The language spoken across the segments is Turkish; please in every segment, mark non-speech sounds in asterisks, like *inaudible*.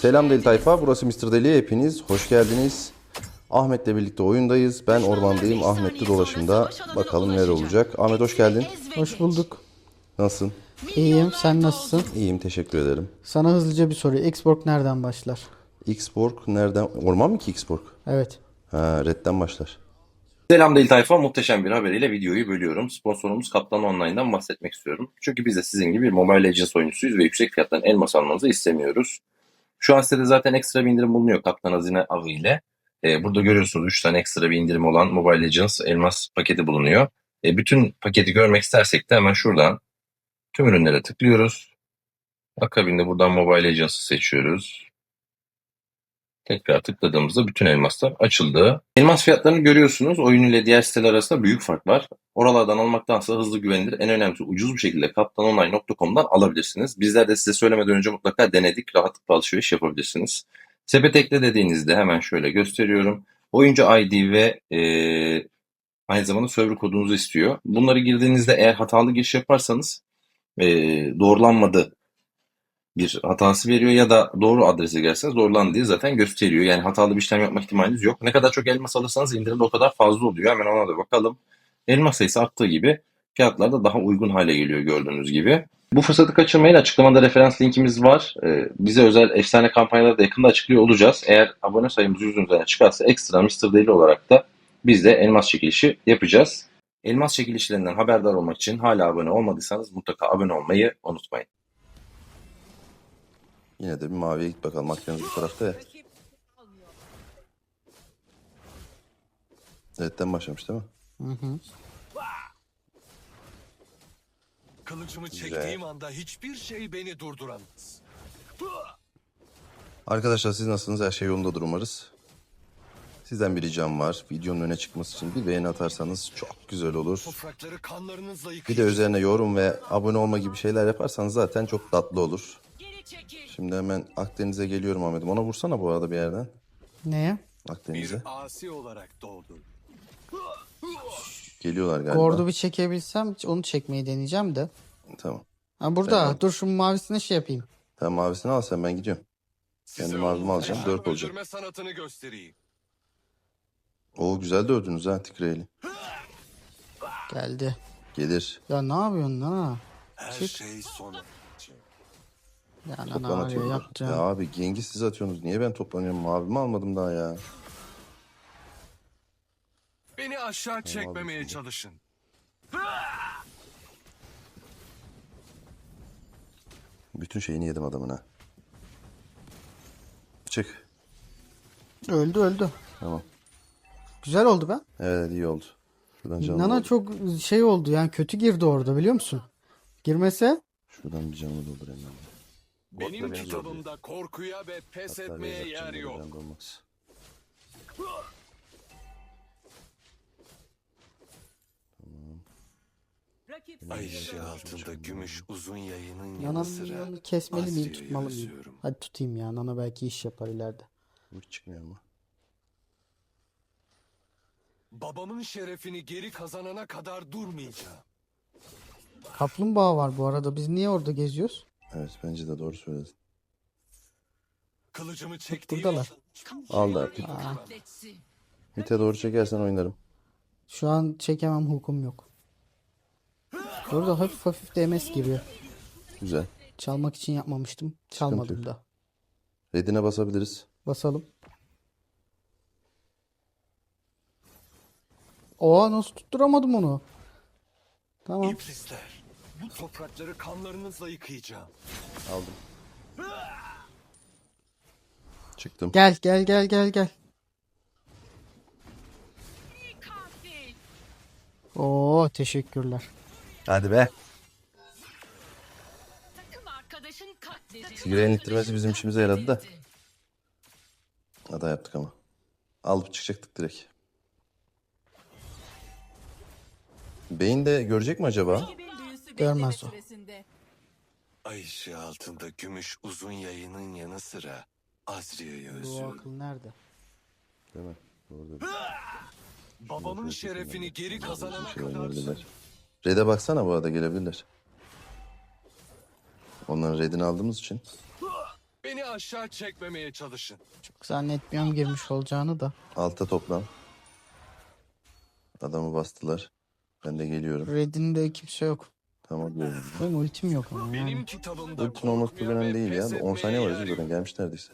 Selam Deli Tayfa, burası Mr. Deli. Hepiniz hoş geldiniz. Ahmet'le birlikte oyundayız. Ben ormandayım, Ahmet de dolaşımda. Bakalım neler olacak. Ahmet hoş geldin. Hoş bulduk. Nasılsın? İyiyim. Sen nasılsın? İyiyim, teşekkür ederim. Sana hızlıca bir soru. Xborg nereden başlar? Xborg nereden? Orman mı ki Xborg? Evet. Ha, Red'den başlar. Selam Deli Tayfa. Muhteşem bir haberiyle videoyu bölüyorum. Sponsorumuz Kaptan Online'dan bahsetmek istiyorum. Çünkü biz de sizin gibi bir Mobile Legends oyuncusuyuz ve yüksek fiyattan elmas almanızı istemiyoruz. Şu an sitede zaten ekstra bir indirim bulunuyor Kaptan Hazine avı ile. Ee, burada görüyorsunuz 3 tane ekstra bir indirim olan Mobile Legends elmas paketi bulunuyor. Ee, bütün paketi görmek istersek de hemen şuradan tüm ürünlere tıklıyoruz. Akabinde buradan Mobile Legends'ı seçiyoruz. Tekrar tıkladığımızda bütün elmaslar açıldı. Elmas fiyatlarını görüyorsunuz. Oyun ile diğer siteler arasında büyük fark var. Oralardan almaktansa hızlı güvenilir, en önemlisi ucuz bir şekilde kaptanonline.com'dan alabilirsiniz. Bizler de size söylemeden önce mutlaka denedik. Rahatlıkla alışveriş yapabilirsiniz. Sepet ekle dediğinizde hemen şöyle gösteriyorum. Oyuncu ID ve eee, aynı zamanda server kodunuzu istiyor. Bunları girdiğinizde eğer hatalı giriş yaparsanız eee, doğrulanmadı bir hatası veriyor ya da doğru adrese girerseniz doğrulandı diye zaten gösteriyor. Yani hatalı bir işlem yapma ihtimaliniz yok. Ne kadar çok elmas alırsanız indirim de o kadar fazla oluyor. Hemen ona da bakalım. Elmas sayısı arttığı gibi fiyatlar da daha uygun hale geliyor gördüğünüz gibi. Bu fırsatı kaçırmayın. Açıklamada referans linkimiz var. Ee, bize özel efsane kampanyaları da yakında açıklıyor olacağız. Eğer abone sayımız 100'ün üzerine çıkarsa ekstra Mr. Daily olarak da biz de elmas çekilişi yapacağız. Elmas çekilişlerinden haberdar olmak için hala abone olmadıysanız mutlaka abone olmayı unutmayın. Yine de bir maviye git bakalım. Akdeniz bu tarafta ya. Red'den başlamış değil mi? Hı hı. Kılıcımı Güzel. çektiğim anda hiçbir şey beni durduramaz. Arkadaşlar siz nasılsınız? Her şey yolundadır umarız. Sizden bir ricam var. Videonun öne çıkması için bir beğeni atarsanız çok güzel olur. Bir de üzerine yorum ve abone olma gibi şeyler yaparsanız zaten çok tatlı olur. Şimdi hemen Akdeniz'e geliyorum Ahmet'im. Ona vursana bu arada bir yerden. Neye? Akdeniz'e. Bir asi olarak doğdun. Geliyorlar galiba. Gordu bir çekebilsem onu çekmeyi deneyeceğim de. Tamam. Ha burada. Tamam. Dur şu mavisine şey yapayım. Tamam mavisini al sen ben gidiyorum. Kendi mavimi alacağım, dört olacak. öldürme sanatını göstereyim. Oo güzel de öldünüz ha Tigreyli. Geldi. Gelir. Ya ne yapıyorsun lan ha? Her Çık. şey sona. Yani Toplan arıyor atıyorlar. Ya yapacağım. abi gengi siz atıyorsunuz. Niye ben toplanıyorum? Mavimi almadım daha ya. Beni aşağı çekmemeye şimdi. çalışın. Bütün şeyini yedim adamın ha. Çık. Öldü öldü. Tamam. Güzel oldu be. Evet iyi oldu. Şuradan canım Nana çok şey oldu yani kötü girdi orada biliyor musun? Girmese Şuradan bir canımı doldurayım ben. Benim beni kitabımda korkuya ve pes Hatta etmeye yer yok. olmaz. Rakip Ay seni ışığı görüyor. altında gümüş uzun yayının yanı sıra kesmeli miyim tutmalı mıyım? Hadi tutayım ya. Nana belki iş yapar ileride. Bu hiç çıkmıyor mu? Babamın şerefini geri kazanana kadar durmayacağım. Kaplumbağa var bu arada. Biz niye orada geziyoruz? Evet bence de doğru söyledin. Kılıcımı çektiğim buradalar. Al da mite doğru çekersen oynarım. Şu an çekemem hukum yok. Burada hafif hafif DMS giriyor. Güzel. Çalmak için yapmamıştım. Çalmadım yok. da. Redine basabiliriz. Basalım. Oha nasıl tutturamadım onu? Tamam. İblisler. Bu toprakları kanlarınızla yıkayacağım. Aldım. Çıktım. Gel gel gel gel gel. Oo teşekkürler. Hadi be. Takım arkadaşın katledildi. Tigre'nin ittirmesi bizim işimize yaradı da. Hata yaptık ama. Alıp çıkacaktık direkt. Beyin de görecek mi acaba? Görmez o. Ay ışığı altında gümüş uzun yayının yanı sıra Azria'yı Bu özlüyorum. akıl nerede? Değil mi? Doğru dedi. Babamın şerefini geri kazanana Şey kadar oynayabilirler. Red'e baksana bu arada gelebilirler. Onların red'ini aldığımız için. Beni aşağı çekmemeye çalışın. Çok zannetmiyorum girmiş olacağını da. Alta toplan. Adamı bastılar. Ben de geliyorum. Red'inde kimse yok. Tamam diyorum. Benim ultim yok ama Benim kitabımda Ultin olması önemli ve değil ya. pes 10 saniye var yer zaten gelmiş neredeyse.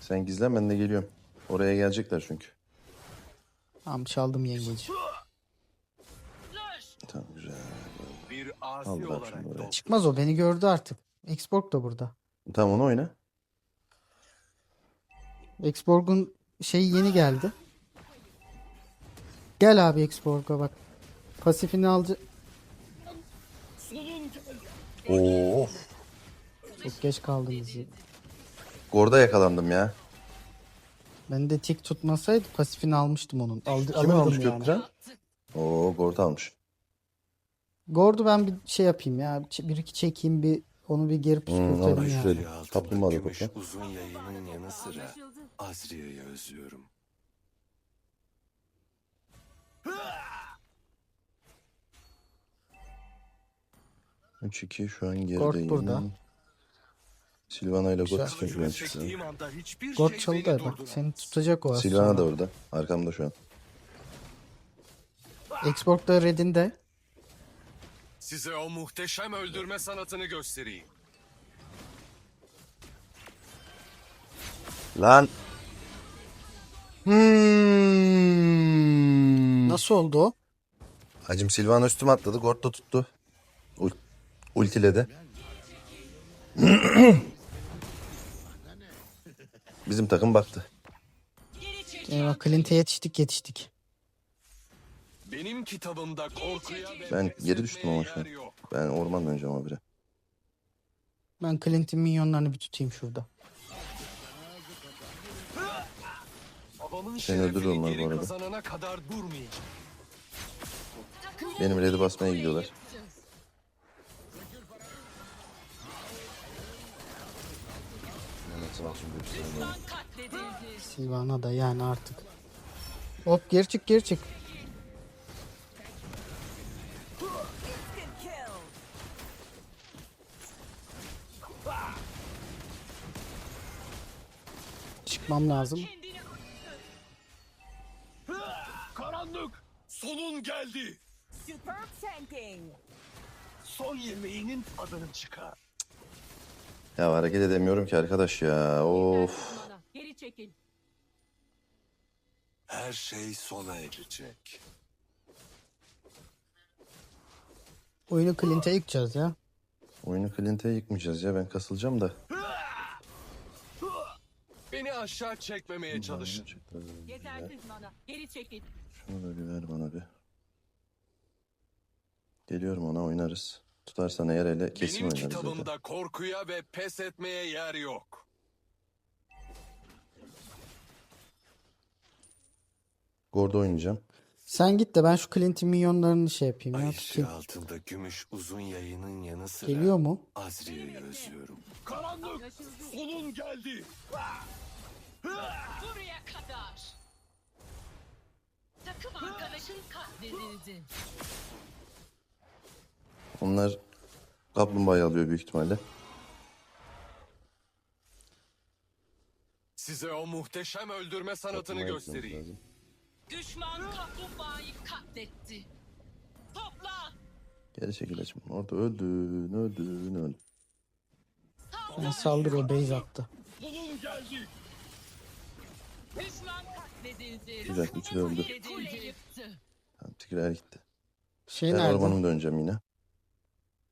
Sen gizlen ben de geliyorum. Oraya gelecekler çünkü. Tamam çaldım yengeci. Tamam güzel. Bir asi Allah olarak şimdi oraya. dostum. Çıkmaz o beni gördü artık. Exborg da burada. Tamam onu oyna. Exborg'un şeyi yeni geldi. Gel abi Exborg'a bak. Pasifini aldı. Oo. Çok geç kaldınız. ya. Gorda yakalandım ya. Ben de tik tutmasaydı pasifini almıştım onun. Aldı, Kim alırdım almış yani. Gökhan? Oo Gorda almış. Gord'u ben bir şey yapayım ya. Bir iki çekeyim bir onu bir geri Hmm, püskürtelim altında Kaplumbağa da gümüş topla. uzun yayının yanı sıra Azria'yı özlüyorum. Üç 2 şu an gerideyim. burada. Silvana ile Güzel. Çıkıyor Kılıcımı çıktı. şey çaldı bak. Seni tutacak o az Silvana da orada. Arkamda şu an. Exborg da Red'inde. Size o muhteşem öldürme sanatını göstereyim. Lan. Hmm. Nasıl oldu o? Hacım Silvana üstüme atladı. Gord da tuttu. Ul ultiledi. *clears throat* Bizim takım baktı. Eyvah Clint'e yetiştik yetiştik. Benim kitabımda korkuya ve Ben geri düştüm ama şu an. yer yok. Ben orman döneceğim habire. Ben Clint'in minyonlarını bir tutayım şurada. Babamın Seni öldürür şerefini onlar bu geri arada. kazanana kadar durmayacağım. Benim red'i basmaya gidiyorlar. Silvana da yani artık. Hop geri çık geri çık. Çıkmam lazım. Karanlık! Sonun geldi! Superb tanking. Son yemeğinin tadını çıkar. Ya hareket edemiyorum ki arkadaş ya. Of. Geri çekil. Her şey sona erecek. Oyunu Clint'e yıkacağız ya. Oyunu Clint'e yıkmayacağız ya. Ben kasılacağım da. Beni aşağı çekmemeye çalışın. Yetersiz mana. Geri çekil. Şunu da bir ver bana bir. Geliyorum ona oynarız. Tutarsan eğer hele kesin Benim oynarız zaten. kitabımda korkuya ve pes etmeye yer yok. Gorda oynayacağım. Sen git de ben şu Clint'in minyonlarını şey yapayım ya. Tutayım. altında gümüş uzun yayının yanı sıra Geliyor mu? Azria'yı özlüyorum. Karanlık! Sonun geldi! Buraya kadar. Takım arkadaşın katledildi. Onlar kaplumbağayı alıyor büyük ihtimalle. Size o muhteşem öldürme sanatını Kaplumbağayı göstereyim. lazım. Düşman kaplumbağayı katletti. Topla. Geri çekil açım. Orada öldün, öldün, öldün. Sen saldır o base attı. Sonun geldi! Düşman katledildi. Güzel, üçü de öldü. Tamam, Tigreal gitti. Şey Ben nerede? ormanım döneceğim yine.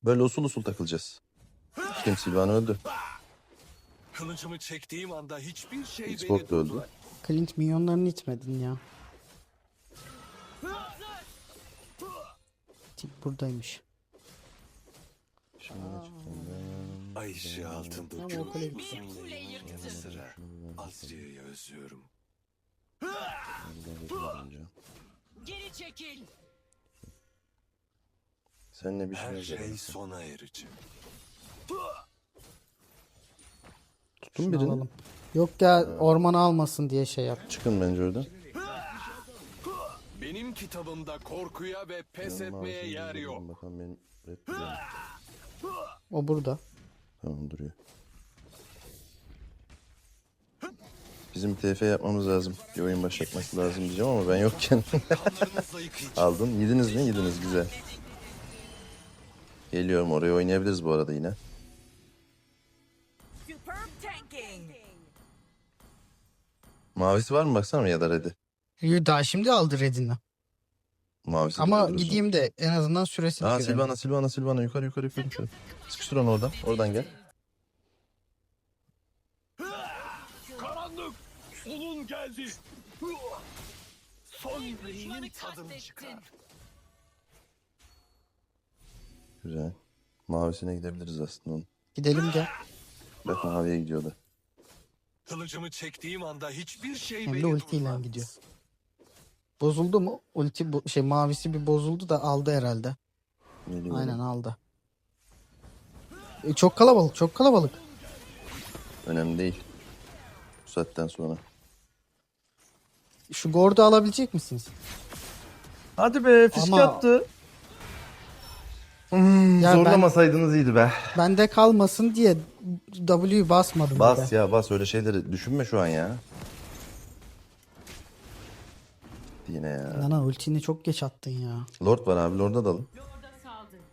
Böyle usul usul takılacağız. Kim Silvan öldü. Kılıcımı çektiğim anda hiçbir şey Xbox beni da öldü. Clint minyonlarını itmedin ya. Buradaymış. Şimdi ne çıktı? Ay ışığı altında Tamam, gümüş o kule gitti. sıra Azria'yı özlüyorum. Geri çekil. Seninle bir şey Her şey sona erecek. Tutun birini. alalım. Yok ya ormanı almasın diye şey yap. Çıkın bence oradan. Kitabımda korkuya ve pes Benim etmeye yer yok. Bakalım benim red buldum. O burada. Tamam duruyor. Bizim TF yapmamız lazım. Bir oyun başlatmak lazım diyeceğim ama ben yokken. *laughs* Aldın. Yediniz mi? Yediniz. Güzel. Geliyorum oraya oynayabiliriz bu arada yine. Mavisi var mı baksana ya da red'i. Yo, Daha şimdi aldı Redin'i. Mavisi Ama duruyorsun. gideyim de en azından süresini Aa görelim. Silvana Silvana Silvana yukarı yukarı yukarı. yukarı. Sıkıştır onu oradan. Oradan gel. Karanlık! Solun geldi! Son yüreğinin tadını çıkar. Güzel. Mavisine gidebiliriz aslında onun. Gidelim gel. Bak maviye gidiyordu. Kılıcımı çektiğim anda hiçbir şey Hem de beni ultiyle durdurmaz. gidiyor. Bozuldu mu? Ulti bu, şey mavisi bir bozuldu da aldı herhalde. Geliyorum. Aynen aldı. E, çok kalabalık, çok kalabalık. Önemli değil. Bu saatten sonra. Şu Gord'u alabilecek misiniz? Hadi be fiske Ama- attı. Hmm, Ya zorlamasaydınız iyiydi be. Bende kalmasın diye W'yu basmadım. Bas bir de. ya bas öyle şeyleri düşünme şu an ya. Yine ya. Nana ultini çok geç attın ya. Lord var abi Lord'a dalın.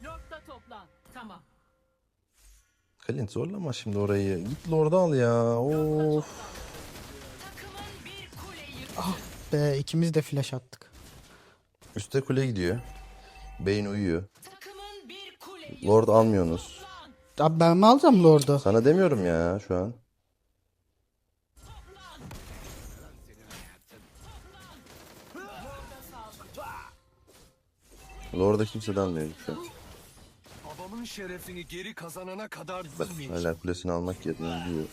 Lord'a toplan. Tamam. Clint zorlama şimdi orayı. Git Lord'a al ya. Of. Takımın bir kule yıktı. Be ikimiz de flash attık. Üste kule gidiyor. Bane uyuyor. Takımın bir kule yıktı. Lord almıyorsunuz. Abi ben mi alacağım Lord'u? Sana demiyorum ya şu an. Lord'a kimse dalmıyor şu an. Babamın şerefini geri kazanana kadar Bak durmayacağım. hala kulesini almak yerine diyor.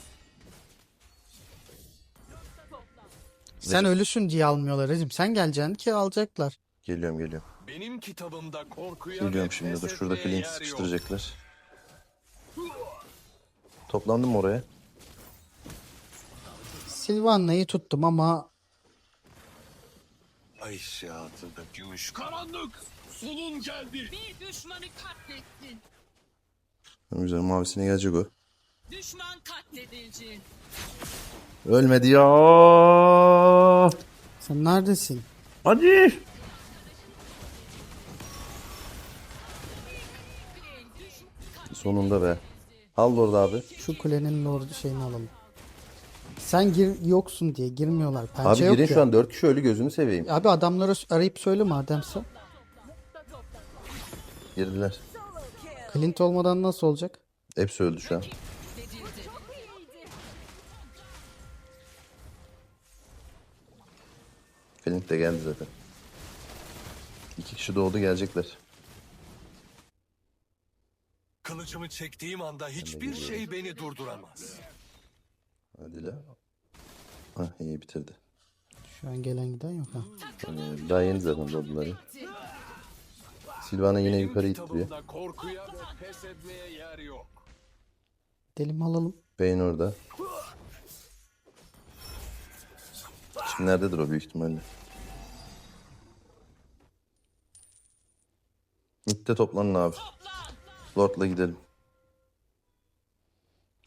Sen ölüsün diye almıyorlar Recep. Sen geleceksin ki alacaklar. Geliyorum geliyorum. Benim kitabımda korkuya Geliyorum şimdi dur pes şurada etmeye Clint'i yer yok. sıkıştıracaklar. Toplandım oraya? Silvana'yı tuttum ama Ay ışığı altında gümüş karanlık! Sonun geldi! Bir düşmanı katlettin. Güzel mavisine gelecek o. Düşman katledildi. Ölmedi ya. sen neredesin? Hadi. Sonunda be. Al Lord abi. Şu kulenin Lord'u şeyini alalım. Sen gir yoksun diye girmiyorlar. Pençe Abi yok girin ya. şu an 4 kişi ölü gözünü seveyim. Abi adamlara s- arayıp söyle mademse. Girdiler. Clint olmadan nasıl olacak? Hepsi öldü şu an. Clint de geldi zaten. İki kişi doğdu gelecekler. Kılıcımı çektiğim anda hiçbir şey beni durduramaz. Hadi la. Hah iyi bitirdi. Şu an gelen giden yok ha. Ee, Daha yeni zaten doğduları. Silvana yine yukarı ittiriyor. Gidelim alalım. Bane orada. Şimdi nerededir o büyük ihtimalle. Mid'de toplanın abi. Lord'la gidelim.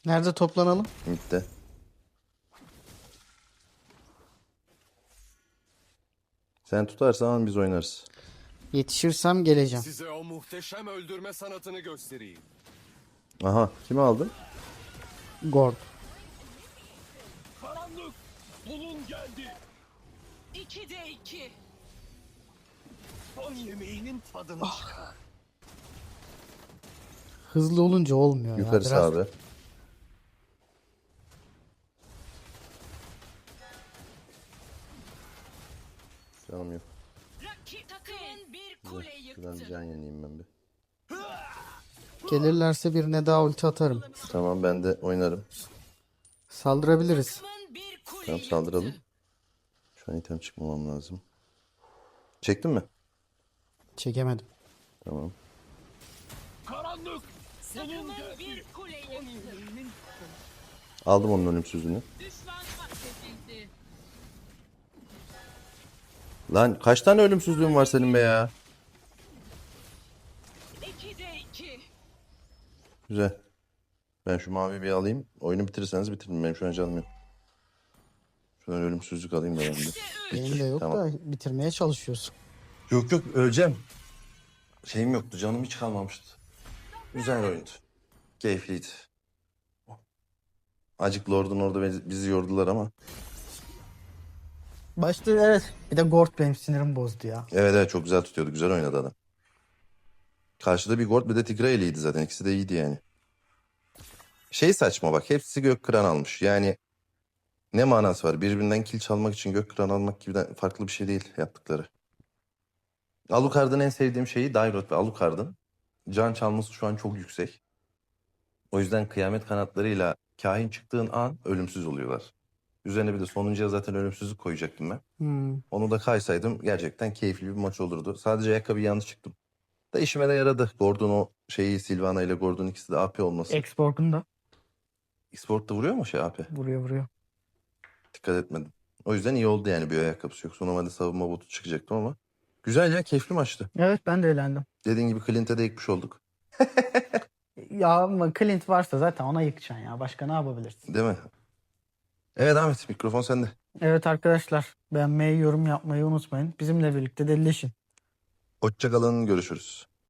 Nerede toplanalım? Mid'de. Sen tutarsan biz oynarız. Yetişirsem geleceğim. Size o muhteşem öldürme sanatını göstereyim. Aha kimi aldın? Gord. Karanlık! Solun geldi! İki de iki. Son yemeğinin tadını Ah. çıkar. Hızlı olunca olmuyor ya. Yukarısı Biraz abi. Canım yok. Rakip takımın bir kule Şuradan yıktı. can yeneyim ben bir. gelirlerse birine daha ulti atarım. Tamam ben de oynarım. Saldırabiliriz. Takımın bir kule Tamam saldıralım. Şu an item çıkmamam lazım. Çektin mi? Çekemedim. Tamam. Karanlık! Takımın bir kule yıktı. Aldım onun ölümsüzlüğünü. Düşman Lan kaç tane ölümsüzlüğün var senin be ya? Güzel. Ben şu mavi bir alayım. Oyunu bitirirseniz bitirin. Benim şu an canım yok. Şuradan ölümsüzlük alayım da ben de. Benim de yok Tamam. da bitirmeye çalışıyorsun. Yok yok öleceğim. Şeyim yoktu canım hiç kalmamıştı. Güzel oyundu. Keyifliydi. Acık Lord'un orada bizi yordular ama. Başta evet. Bir de Gord benim sinirimi bozdu ya. Evet evet çok güzel tutuyordu. Güzel oynadı adam. Karşıda bir Gord bir de Tigraeli'ydi zaten. İkisi de iyiydi yani. Şey saçma bak. Hepsi gök kıran almış. Yani ne manası var? Birbirinden kil çalmak için gök kıran almak gibi farklı bir şey değil yaptıkları. Alucard'ın en sevdiğim şeyi Dairot ve Alucard'ın can çalması şu an çok yüksek. O yüzden kıyamet kanatlarıyla kahin çıktığın an ölümsüz oluyorlar. Üzerine bir de sonuncuya zaten ölümsüzlük koyacaktım ben. Hmm. Onu da kaysaydım gerçekten keyifli bir maç olurdu. Sadece ayakkabı yanlış çıktım. Da işime de yaradı. Gordon o şeyi Silvana ile Gordon ikisi de AP olması. Export'un da Xport'ta vuruyor mu şey AP? vuruyor vuruyor. Dikkat etmedim. O yüzden iyi oldu yani bir ayakkabısı yoksa normalde savunma botu çıkacaktım ama. Güzel ya keyifli maçtı. Evet ben de eğlendim. Dediğin gibi Clint'e de ekmiş olduk. *laughs* Ya ama Clint varsa zaten ona yıkacaksın ya. Başka ne yapabilirsin? Değil mi? Evet Ahmet mikrofon sende. Evet arkadaşlar beğenmeyi, yorum yapmayı unutmayın. Bizimle birlikte delileşin. Hoşçakalın görüşürüz.